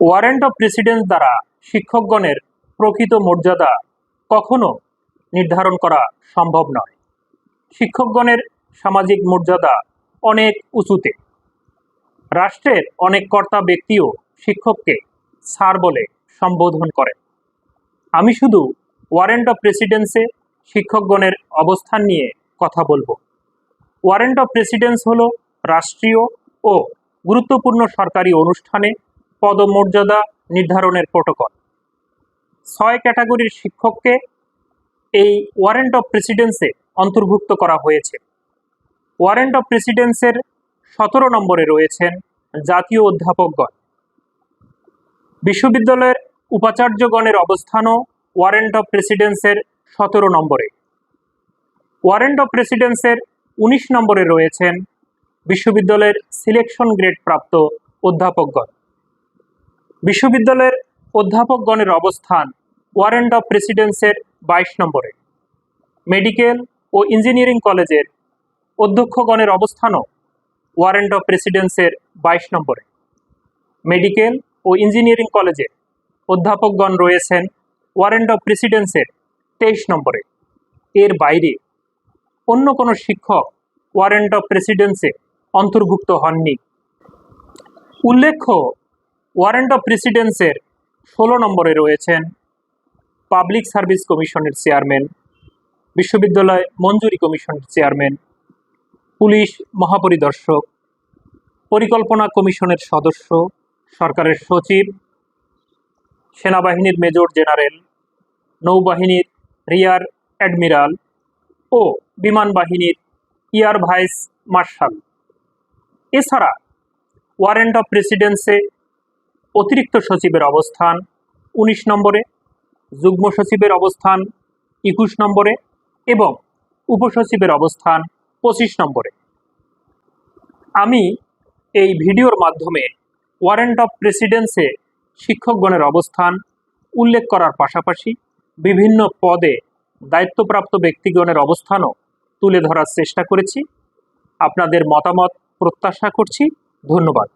Warrant of precedence দ্বারা শিক্ষকগণের প্রকৃত মর্যাদা কখনো নির্ধারণ করা সম্ভব নয়। শিক্ষকগণের সামাজিক মর্যাদা অনেক উঁচুতে। রাষ্ট্রের অনেক কর্তা ব্যক্তিও শিক্ষককে স্যার বলে সম্বোধন করেন। আমি শুধু ওয়ারেন্ট অফ প্রেসিডেন্সে শিক্ষকগণের অবস্থান নিয়ে কথা বলব। ওয়ারেন্ট অফ প্রেসিডেন্স হলো রাষ্ট্রীয় ও গুরুত্বপূর্ণ সরকারি অনুষ্ঠানে পদমর্যাদা নির্ধারণের প্রোটোকল ছয় ক্যাটাগরির শিক্ষককে এই ওয়ারেন্ট অফ প্রেসিডেন্সে অন্তর্ভুক্ত করা হয়েছে। ওয়ারেন্ট অফ প্রেসিডেন্সের সতেরো নম্বরে রয়েছেন জাতীয় অধ্যাপকগণ। বিশ্ববিদ্যালয়ের উপাচার্যগণের অবস্থানও ওয়ারেন্ট অফ প্রেসিডেন্সের সতেরো নম্বরে। ওয়ারেন্ট অফ প্রেসিডেন্সের উনিশ নম্বরে রয়েছেন বিশ্ববিদ্যালয়ের সিলেকশন গ্রেড প্রাপ্ত অধ্যাপকগণ। বিশ্ববিদ্যালয়ের অধ্যাপকগণের অবস্থান ওয়ারেন্ট অফ প্রেসিডেন্সের বাইশ নম্বরে। মেডিকেল ও ইঞ্জিনিয়ারিং কলেজের অধ্যক্ষগণের অবস্থানও ওয়ারেন্ট অফ প্রেসিডেন্সের বাইশ নম্বরে। মেডিকেল ও ইঞ্জিনিয়ারিং কলেজে অধ্যাপকগণ রয়েছেন ওয়ারেন্ট অফ প্রেসিডেন্সের তেইশ নম্বরে। এর বাইরে অন্য কোনো শিক্ষক ওয়ারেন্ট অফ প্রেসিডেন্সে অন্তর্ভুক্ত হননি। উল্লেখ্য ওয়ারেন্ট অফ প্রেসিডেন্সের ষোলো নম্বরে রয়েছেন পাবলিক সার্ভিস কমিশনের চেয়ারম্যান বিশ্ববিদ্যালয় মঞ্জুরি কমিশনের চেয়ারম্যান পুলিশ মহাপরিদর্শক, পরিকল্পনা কমিশনের সদস্য, সরকারের সচিব, সেনাবাহিনীর মেজর জেনারেল, নৌবাহিনীর রিয়ার অ্যাডমিরাল ও বিমান বাহিনীর ইয়ার ভাইস মার্শাল। এছাড়া ওয়ারেন্ট অফ প্রেসিডেন্সে অতিরিক্ত সচিবের অবস্থান উনিশ নম্বরে, যুগ্ম সচিবের অবস্থান একুশ নম্বরে এবং উপসচিবের অবস্থান পঁচিশ নম্বরে। আমি এই ভিডিওর মাধ্যমে ওয়ারেন্ট অফ প্রেসিডেন্সে শিক্ষকগণের অবস্থান উল্লেখ করার পাশাপাশি বিভিন্ন পদে দায়িত্বপ্রাপ্ত ব্যক্তিগণের অবস্থানও তুলে ধরার চেষ্টা করেছি। আপনাদের মতামত প্রত্যাশা করছি। ধন্যবাদ।